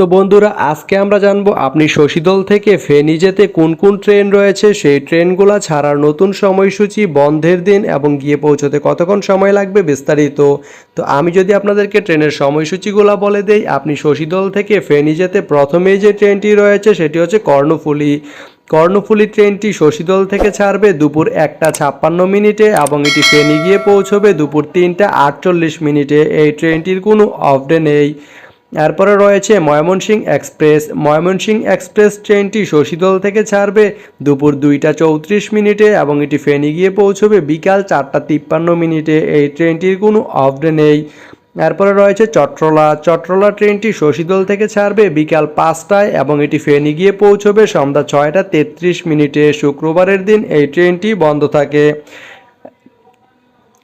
তো বন্ধুরা, আজকে আমরা জানব আপনি শশীদল থেকে ফেনী যেতে কোন কোন ট্রেন রয়েছে? সেই ট্রেনগুলো ছাড়ার নতুন সময়সূচি, বন্ধের দিন এবং গিয়ে পৌঁছতে কতক্ষণ সময় লাগবে বিস্তারিত? তো আমি যদি আপনাদেরকে ট্রেনের সময়সূচিগুলো বলে দেই, আপনি শশীদল থেকে ফেনী যেতে প্রথমেই যে ট্রেনটি রয়েছে সেটি হচ্ছে কর্ণফুলী। কর্ণফুলী ট্রেনটি শশীদল থেকে ছাড়বে দুপুর একটা ছাপ্পান্ন মিনিটে এবং এটি ফেনী গিয়ে পৌঁছবে দুপুর তিনটা আটচল্লিশ মিনিটে। এই ট্রেনটির কোনো অফ ডে নেই। এরপরে রয়েছে ময়মনসিং এক্সপ্রেস। ময়মনসিং এক্সপ্রেস ট্রেনটি শশীদল থেকে ছাড়বে দুপুর দুইটা চৌত্রিশ মিনিটে এবং এটি ফেনী গিয়ে পৌঁছবে বিকাল চারটা তিপ্পান্ন মিনিটে। এই ট্রেনটির কোনো অফ ডে নেই। এরপরে রয়েছে চট্রলা। চট্রলা ট্রেনটি শশীদল থেকে ছাড়বে বিকাল পাঁচটায় এবং এটি ফেনী গিয়ে পৌঁছবে সন্ধ্যা ছয়টা তেত্রিশ মিনিটে। শুক্রবারের দিন এই ট্রেনটি বন্ধ থাকে।